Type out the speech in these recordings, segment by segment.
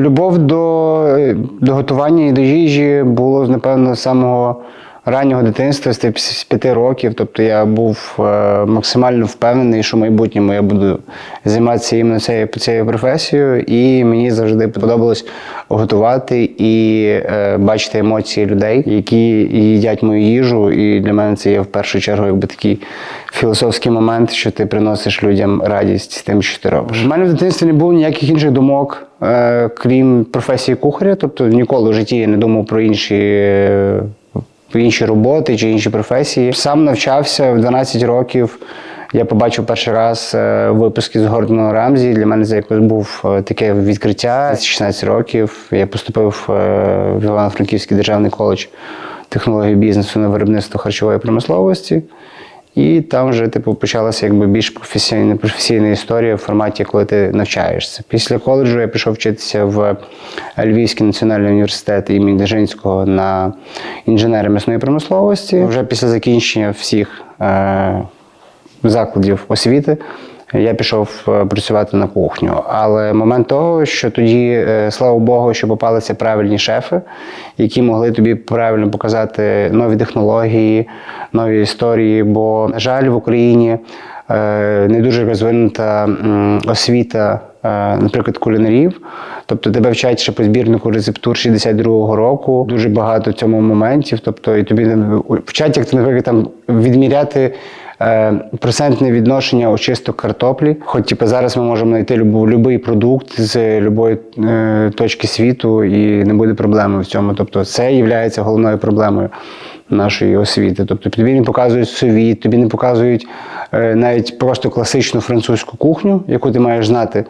Любов до, до готування і до їжі було, напевно, самого раннього дитинства, з п'яти років. Тобто я був е, максимально впевнений, що в майбутньому я буду займатися іменно цією, цією професією, і мені завжди подобалось готувати і е, бачити емоції людей, які їдять мою їжу. І для мене це є в першу чергу якби такий філософський момент, що ти приносиш людям радість тим, що ти робиш. У мене в дитинстві не було ніяких інших думок, е, крім професії кухаря. Тобто ніколи в житті я не думав про інші. Інші роботи чи інші професії. Сам навчався в 12 років. Я побачив перший раз е, випуски з Гордона Рамзі. Для мене це якось був е, таке відкриття. З 16 років я поступив е, в Івано-Франківський державний коледж технології бізнесу на виробництво харчової промисловості. І там вже типу почалася якби більш професійна професійна історія в форматі, коли ти навчаєшся. Після коледжу я пішов вчитися в Львівський національний університет імені Дежинського на інженера м'ясної промисловості. Вже після закінчення всіх е, закладів освіти. Я пішов е, працювати на кухню. Але момент того, що тоді, е, слава Богу, що попалися правильні шефи, які могли тобі правильно показати нові технології, нові історії. Бо, на жаль, в Україні е, не дуже розвинута освіта, наприклад, кулінарів. Тобто тебе вчать ще по збірнику рецептур 62-го року. Дуже багато в цьому моментів. Тобто, і тобі вчать, як ти, наприклад, там відміряти. Е, Процентне відношення очисток картоплі. Хоч типу, зараз ми можемо знайти будь-який продукт з будь-якої е, точки світу, і не буде проблеми в цьому. Тобто, це є головною проблемою нашої освіти. Тобто тобі не показують совіт, тобі не показують е, навіть просто класичну французьку кухню, яку ти маєш знати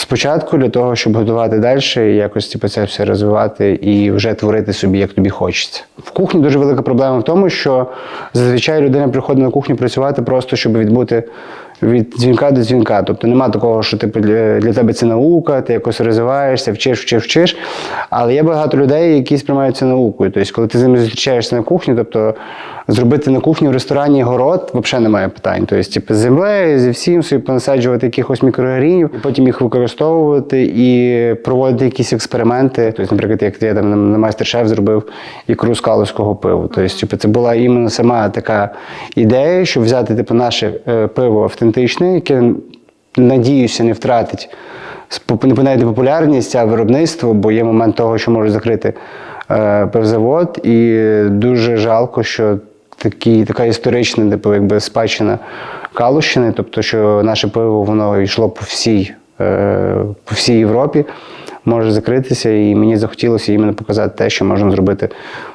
спочатку для того, щоб готувати далі якось типу, це все розвивати і вже творити собі, як тобі хочеться. В кухні дуже велика проблема в тому, що зазвичай людина приходить на кухню працювати просто, щоб відбути від дзвінка до дзвінка. Тобто нема такого, що типу, для, для тебе це наука, ти якось розвиваєшся, вчиш, вчиш, вчиш. Але є багато людей, які сприймають це наукою. Тобто, коли ти з ними зустрічаєшся на кухні, тобто зробити на кухні в ресторані город взагалі немає питань. Тобто, типу, з землею, зі всім собі понасаджувати якихось мікроорганів, і потім їх використовувати і проводити якісь експерименти. Тобто, наприклад, як я там на- майстер-шеф зробив ікру з пиву. Тобто, типу, це була іменно сама така ідея, щоб взяти типу, наше е, пиво автентичне, яке надіюся, не втратить не популярність, а виробництво, бо є момент того, що можуть закрити е, пивзавод, і дуже жалко, що такі, така історична, типу, якби спадщина Калущини, тобто, що наше пиво воно йшло по всій, е, по всій Європі. Може закритися, і мені захотілося іменно показати те, що можна зробити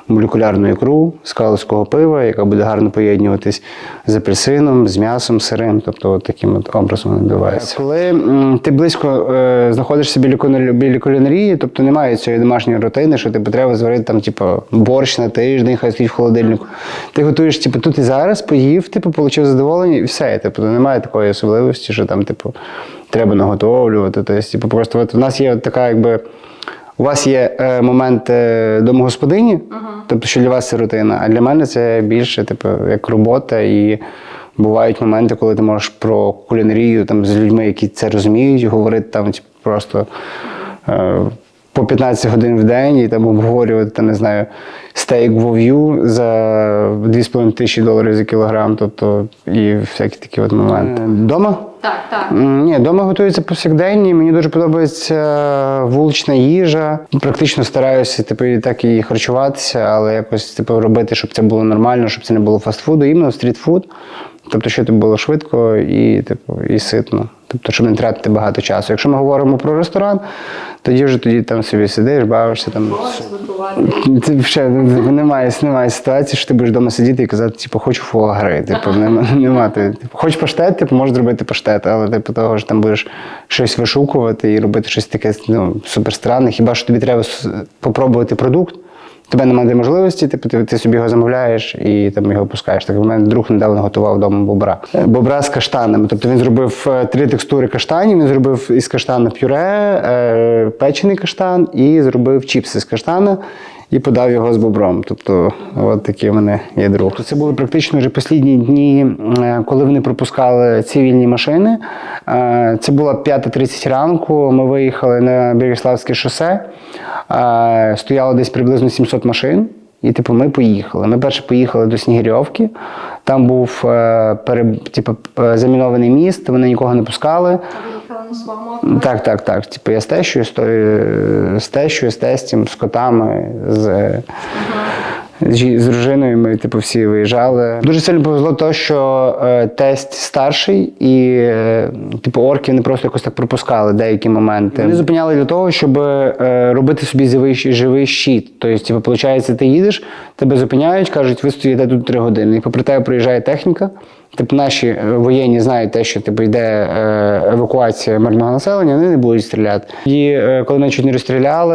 молекулярну ікру з калузького пива, яка буде гарно поєднуватись з апельсином, з м'ясом, сирим, тобто от таким от образом відбувається. Коли ти близько е, знаходишся біля, біля кулінарії, тобто немає цієї домашньої рутини, що тобі треба зварити там, типу, борщ на тиждень, хай стоїть в холодильнику. Ти готуєш, типу, тут і зараз, поїв, типу, отримав задоволення, і все. Типу, немає такої особливості, що там, типу, треба наготовлювати. Тобто, просто от, у нас є така, якби. У вас є е, момент е, домогосподині, тобто, що для вас це рутина, а для мене це більше, типу, як робота. І бувають моменти, коли ти можеш про кулінарію там, з людьми, які це розуміють, говорити там, типу, просто е, по 15 годин в день і там обговорювати, там, не знаю, стейк вов'ю за 2,5 тисячі доларів за кілограм, тобто і всякі такі от моменти. Дома? Так, так. Ні, вдома готується повсякденні. Мені дуже подобається вулична їжа. Практично стараюся типу, і так і харчуватися, але якось типу, робити, щоб це було нормально, щоб це не було фастфуду, іменно стрітфуд. Тобто, щоб це було швидко і, типу, і ситно. Тобто, щоб не тратити багато часу. Якщо ми говоримо про ресторан, тоді вже тоді там собі сидиш, бавишся там. Це ще немає, немає ситуації, що ти будеш вдома сидіти і казати, типу, хочу фуагри. Типу, нема, нема. Ти, типу, хочеш паштет, типу, можеш зробити паштет, але типу того ж там будеш щось вишукувати і робити щось таке ну, суперстранне. Хіба що тобі треба с- попробувати продукт? Тебе немає можливості, типу, ти, ти собі його замовляєш і там його пускаєш. Так в мене друг недавно готував вдома бобра. Бобра з каштанами. Тобто він зробив е, три текстури каштанів. Він зробив із каштана пюре, е, печений каштан і зробив чіпси з каштана. І подав його з бобром. Тобто, от такий мене є друг. Тобто Це були практично вже останні дні, е, коли вони пропускали цивільні машини. Е, Це була 5.30 ранку. Ми виїхали на Біріславське шосе. Е, Стояло десь приблизно 700 машин. І типу, ми поїхали. Ми перше поїхали до Снігирьовки. Там був е, пере, типу, е, замінований міст, вони нікого не пускали. Так, так, так. Типу, я з тещою, з тещою, з тестем, з котами, з, е, з, дружиною. Ми, типу, всі виїжджали. Дуже сильно повезло те, що е, тесть старший, і е, типу, орків не просто якось так пропускали деякі моменти. Вони зупиняли для того, щоб е, робити собі живий, живий щит. Тобто, типу, виходить, ти їдеш, тебе зупиняють, кажуть, ви стоїте тут три години. І попри тебе приїжджає техніка. Типу, наші е, воєнні знають те, що типу, йде е, евакуація мирного населення, вони не будуть стріляти. І е, коли мене чуть не розстріляли,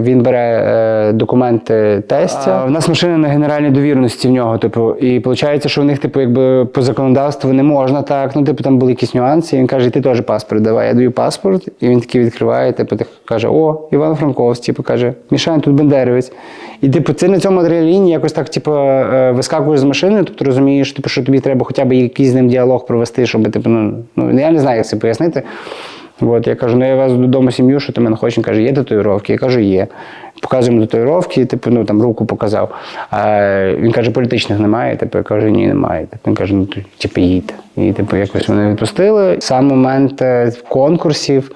він бере документи тестя. У нас машина на генеральній довіреності в нього. Типу, і виходить, що в них, типу, якби по законодавству не можна так. Ну, типу, там були якісь нюанси. І він каже, ти теж паспорт давай. Я даю паспорт, і він такий відкриває, типу, так каже: О, Іван Франковський, типу, каже, Мішань, тут Бендеревець. І типу, ти на цьому адреналіні якось так, типу, е, вискакуєш з машини, тобто розумієш, типу, що тобі треба хоча б якийсь з ним діалог провести, щоб типу, ну, ну я не знаю, як це пояснити. От, я кажу, ну я везу додому сім'ю, що ти мене хочеш. Він каже, є татуїровки. Я кажу, є. Показуємо татуїровки, типу, ну там руку показав. А він каже, політичних немає. Типу, я кажу, ні, немає. Типу, він каже, ну типу, їдьте. І типу, якось мене відпустили. Сам момент е, конкурсів.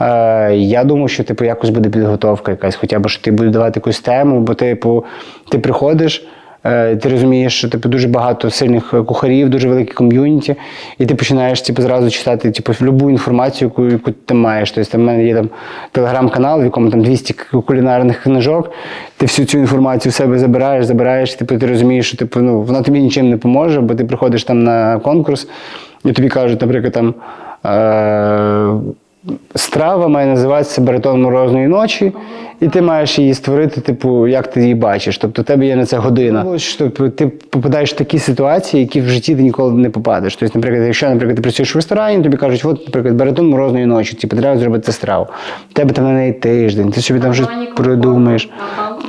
Е, Я думав, що типу якось буде підготовка якась, хоча б що ти будеш давати якусь тему, бо типу, ти приходиш. е, Ти розумієш, що типу дуже багато сильних е, кухарів, дуже велике ком'юніті, і ти починаєш типу, зразу читати типу, любу інформацію, яку, яку ти маєш. Тобто, в мене є там телеграм-канал, в якому там 200 кулінарних книжок. Ти всю цю інформацію в себе забираєш, забираєш, типу, ти розумієш, що типу, ну, вона тобі нічим не поможе, бо ти приходиш там на конкурс, і тобі кажуть, наприклад, там. Е- Страва має називатися баритон морозної ночі, і ти маєш її створити, типу, як ти її бачиш. Тобто, у тебе є на це година. Тобто, ти попадаєш в такі ситуації, які в житті ти ніколи не попадеш. Тобто, наприклад, якщо, наприклад, ти працюєш в ресторані, тобі кажуть, от, наприклад, баритон морозної ночі, типу, треба зробити страву. У тебе там на неї тиждень, ти собі там щось придумаєш.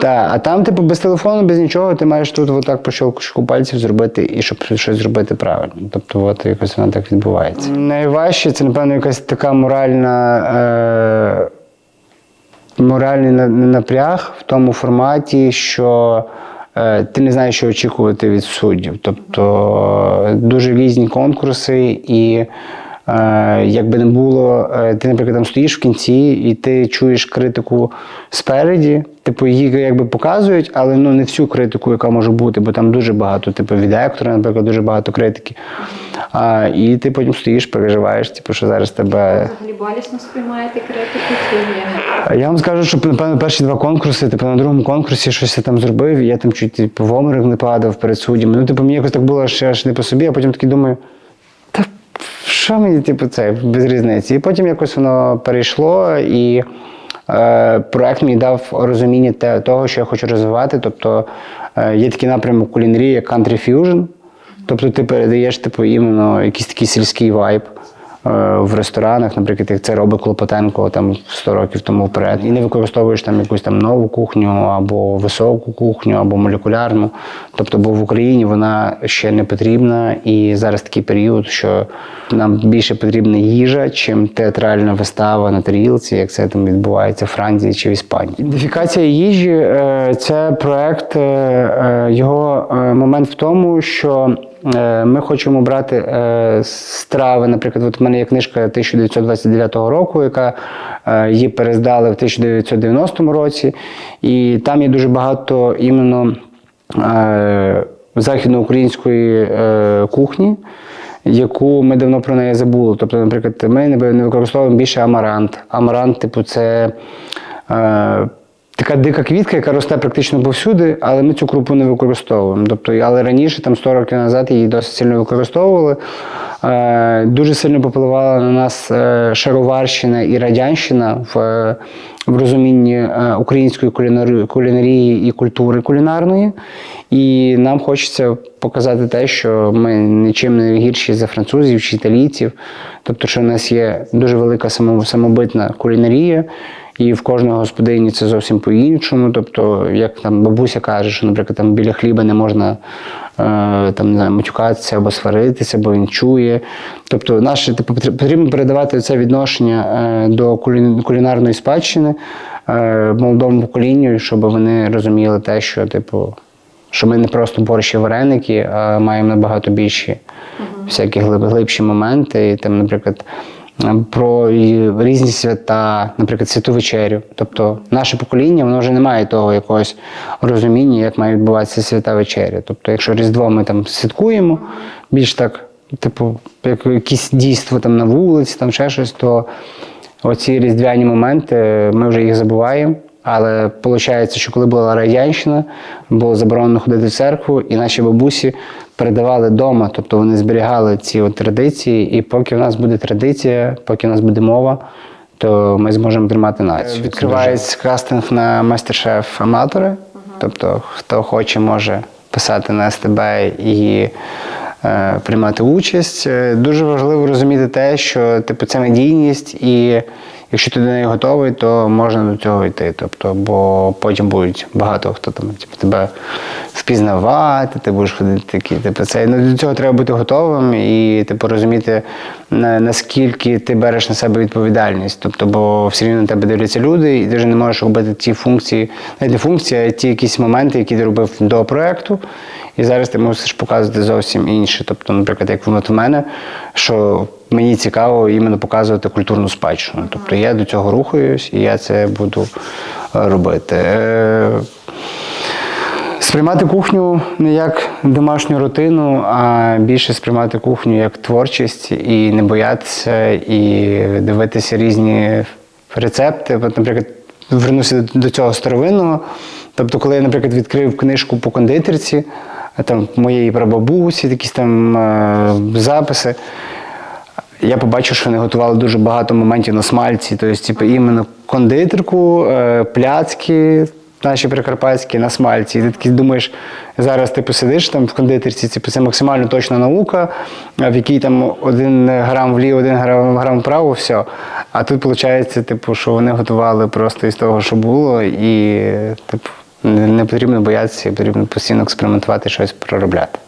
Так, а там, типу, без телефону, без нічого, ти маєш тут отак по щелчку пальців зробити і щоб щось зробити правильно. Тобто, от якось воно так відбувається. Найважче це, напевно, якась така моральна. Е- моральний напряг в тому форматі, що е, ти не знаєш, що очікувати від суддів. Тобто е, дуже різні конкурси, і якби не було, е, ти, наприклад, там стоїш в кінці, і ти чуєш критику спереді. Типу, її якби показують, але ну не всю критику, яка може бути, бо там дуже багато, типу, від Ектора, наприклад, дуже багато критики. А, і ти потім стоїш, переживаєш, типу, що зараз тебе Взагалі болісно сприймаєте критику чи ні? я вам скажу, що напевно перші два конкурси, типу на другому конкурсі щось я там зробив, і я там чуть типу, в оморок не падав перед суддями. Ну, типу, мені якось так було ще аж не по собі, а потім такий думаю, що мені, типу, це без різниці. І потім якось воно перейшло, і е, проект мені дав розуміння те, того, що я хочу розвивати. Тобто е, є такий напрямок кулінарії, як Country Fusion. Тобто ти передаєш типу, іменно якийсь такий сільський вайб в ресторанах, наприклад, як це робить Клопотенко там 100 років тому вперед, і не використовуєш там якусь там нову кухню, або високу кухню, або молекулярну. Тобто, бо в Україні вона ще не потрібна, і зараз такий період, що нам більше потрібна їжа, чим театральна вистава на тарілці, як це там відбувається в Франції чи в Іспанії. Ідентифікація їжі е, це проект, е, е, його е, момент в тому, що Е, Ми хочемо брати е, страви. Наприклад, от в мене є книжка 1929 року, яка е, її перездали в 1990 році, і там є дуже багато іменно е, західноукраїнської е, кухні. Яку ми давно про неї забули. Тобто, наприклад, ми не використовуємо більше амарант. Амарант, типу, це е, така дика квітка, яка росте практично повсюди, але ми цю крупу не використовуємо. Тобто, але раніше, там 100 років назад, її досить сильно використовували. Е, дуже сильно попливала на нас е, шароварщина і радянщина в, в розумінні е, української кулінарії і культури кулінарної. І нам хочеться показати те, що ми нічим не гірші за французів чи італійців. Тобто, що в нас є дуже велика самобитна кулінарія, І в кожної господині це зовсім по-іншому. Тобто, як там бабуся каже, що, наприклад, там біля хліба не можна е, там, не знаю, матюкатися або сваритися, бо він чує. Тобто, наше типу, потрібно передавати це відношення е, до кулінарної спадщини е, молодому поколінню, щоб вони розуміли те, що, типу, що ми не просто борщ і вареники, а маємо набагато більші всякі глибші моменти. І, там, наприклад, про різні свята, наприклад, святу вечерю. Тобто наше покоління воно вже не має того якогось розуміння, як має відбуватися свята вечеря. Тобто, якщо Різдво ми там святкуємо, більш так, типу, як якісь дійство там на вулиці, там ще щось, то оці різдвяні моменти ми вже їх забуваємо. Але виходить, що коли була радянщина, було заборонено ходити в церкву, і наші бабусі передавали вдома, тобто вони зберігали ці от традиції. І поки в нас буде традиція, поки в нас буде мова, то ми зможемо тримати націю. Відкривається кастинг на майстер-шеф аматори. Тобто, хто хоче, може писати на СТБ і е, приймати участь. Е, Дуже важливо розуміти те, що типу, це надійність, і якщо ти до неї готовий, то можна до цього йти. Тобто, бо потім будуть багато хто там типу, тебе впізнавати, ти будеш ходити такі. Типу, це ну, до цього треба бути готовим і типу, розуміти, на- наскільки ти береш на себе відповідальність. Тобто, бо все рівно на тебе дивляться люди, і ти вже не можеш робити ті функції, не функції, а ті якісь моменти, які ти робив до проекту. І зараз ти мусиш показувати зовсім інше. Тобто, наприклад, як от в мене, що мені цікаво іменно показувати культурну спадщину. Тобто я до цього рухаюсь і я це буду е, робити. Е, Сприймати кухню не як домашню рутину, а більше сприймати кухню як творчість і не боятися, і дивитися різні рецепти. От, наприклад, вернуся до- цього старовинного. Тобто, коли я, наприклад, відкрив книжку по кондитерці, там моєї прабабусі, якісь там е, записи. Я побачив, що вони готували дуже багато моментів на смальці, тобто, типу, іменно кондитерку, е, пляцки наші прикарпатські на смальці. І ти такий думаєш, зараз ти посидиш там в кондитерці, типу, це максимально точна наука, в якій там один грам вліво, один грам, грам вправо, все. А тут виходить, типу, що вони готували просто із того, що було, і типу, не потрібно боятися, потрібно постійно експериментувати, щось проробляти.